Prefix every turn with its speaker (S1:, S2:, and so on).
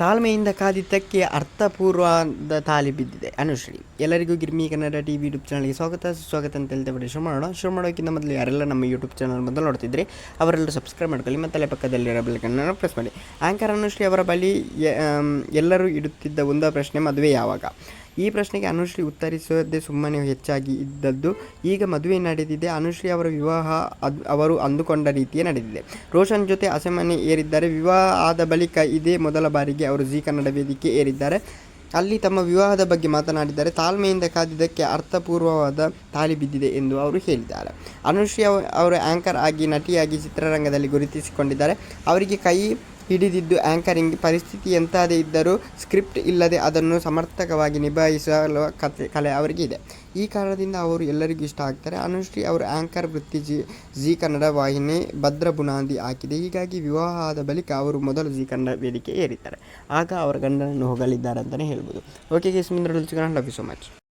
S1: ತಾಳ್ಮೆಯಿಂದ ಕಾದಿದ್ದಕ್ಕೆ ಅರ್ಥಪೂರ್ವದ ತಾಲಿ ಬಿದ್ದಿದೆ. ಅನುಶ್ರೀ, ಎಲ್ಲರಿಗೂ Girmi Kannada T V YouTube ಚಾನಲ್ಗೆ ಸ್ವಾಗತ. ಸ್ವಾಗತ ಅಂತ ಹೇಳ್ತಾ ಬಿಡಿ ಶುರು ಮಾಡೋಣ. ಶುರು ಮಾಡೋಕ್ಕಿಂತ ಮೊದಲು ಯಾರೆಲ್ಲ ನಮ್ಮ ಯೂಟ್ಯೂಬ್ ಚಾನಲ್ ಮೊದಲು ನೋಡ್ತಿದ್ರೆ ಅವರೆಲ್ಲರೂ ಸಬ್ಸ್ಕ್ರೈಬ್ ಮಾಡ್ಕೊಳ್ಳಿ. ಮತ್ತು ಅಲ್ಲೇ ಪಕ್ಕದಲ್ಲಿರೋ ಬೆಲ್ಕನ್ನು ಪ್ರೆಸ್ ಮಾಡಿ. ಆಂಕರ್ ಅನುಶ್ರೀ ಅವರ ಬಳಿ ಎಲ್ಲರೂ ಇಡುತ್ತಿದ್ದ ಒಂದು ಪ್ರಶ್ನೆ ಮದುವೆ ಯಾವಾಗ? ಈ ಪ್ರಶ್ನೆಗೆ ಅನುಶ್ರೀ ಉತ್ತರಿಸದೆ ಸುಮ್ಮನೆ ಹೆಚ್ಚಾಗಿ ಇದ್ದದ್ದು. ಈಗ ಮದುವೆ ನಡೆದಿದೆ. ಅನುಶ್ರೀ ಅವರ ವಿವಾಹ ಅವರು ಅಂದುಕೊಂಡ ರೀತಿಯೇ ನಡೆದಿದೆ. ರೋಷನ್ ಜೊತೆ ಅಸಮನೆ ಏರಿದ್ದಾರೆ. ವಿವಾಹ ಆದ ಬಳಿಕ ಇದೇ ಮೊದಲ ಬಾರಿಗೆ ಅವರು ಜೀ ಕನ್ನಡ ವೇದಿಕೆ ಏರಿದ್ದಾರೆ. ಅಲ್ಲಿ ತಮ್ಮ ವಿವಾಹದ ಬಗ್ಗೆ ಮಾತನಾಡಿದ್ದಾರೆ. ತಾಳ್ಮೆಯಿಂದ ಕಾದಿದ್ದಕ್ಕೆ ಅರ್ಥಪೂರ್ವವಾದ ತಾಳಿ ಬಿದ್ದಿದೆ ಎಂದು ಅವರು ಹೇಳಿದ್ದಾರೆ. ಅನುಶ್ರೀ ಅವರು ಆ್ಯಂಕರ್ ಆಗಿ ನಟಿಯಾಗಿ ಚಿತ್ರರಂಗದಲ್ಲಿ ಗುರುತಿಸಿಕೊಂಡಿದ್ದಾರೆ. ಅವರಿಗೆ ಕೈ ಹಿಡಿದಿದ್ದು ಆ್ಯಂಕರಿಂಗ್ ಪರಿಸ್ಥಿತಿ ಎಂಥದೇ ಇದ್ದರೂ ಸ್ಕ್ರಿಪ್ಟ್ ಇಲ್ಲದೆ ಅದನ್ನು ಸಮರ್ಥಕವಾಗಿ ನಿಭಾಯಿಸಲು ಕತೆ ಕಲೆ ಅವರಿಗಿದೆ ಈ ಕಾರಣದಿಂದ ಅವರು ಎಲ್ಲರಿಗೂ ಇಷ್ಟ ಆಗ್ತಾರೆ. ಅನುಶ್ರೀ ಅವರು ಆ್ಯಂಕರ್ ವೃತ್ತಿ ಜಿ ಜಿ ಕನ್ನಡ ವಾಹಿನಿ ಭದ್ರ ಬುನಾದಿ ಹಾಕಿದೆ. ಹೀಗಾಗಿ ವಿವಾಹ ಆದ ಬಳಿಕ ಅವರು ಮೊದಲು ಜಿ ಕನ್ನಡ ವೇದಿಕೆ ಏರಿದ್ದಾರೆ. ಆಗ ಅವರ ಗಂಡನನ್ನು ಹೋಗಲಿದ್ದಾರೆ ಅಂತಲೇ ಹೇಳ್ಬೋದು ಓಕೆ ಕೇಸ್ ಮುಂದೆ ಲವ್ ಯು ಸೊ ಮಚ್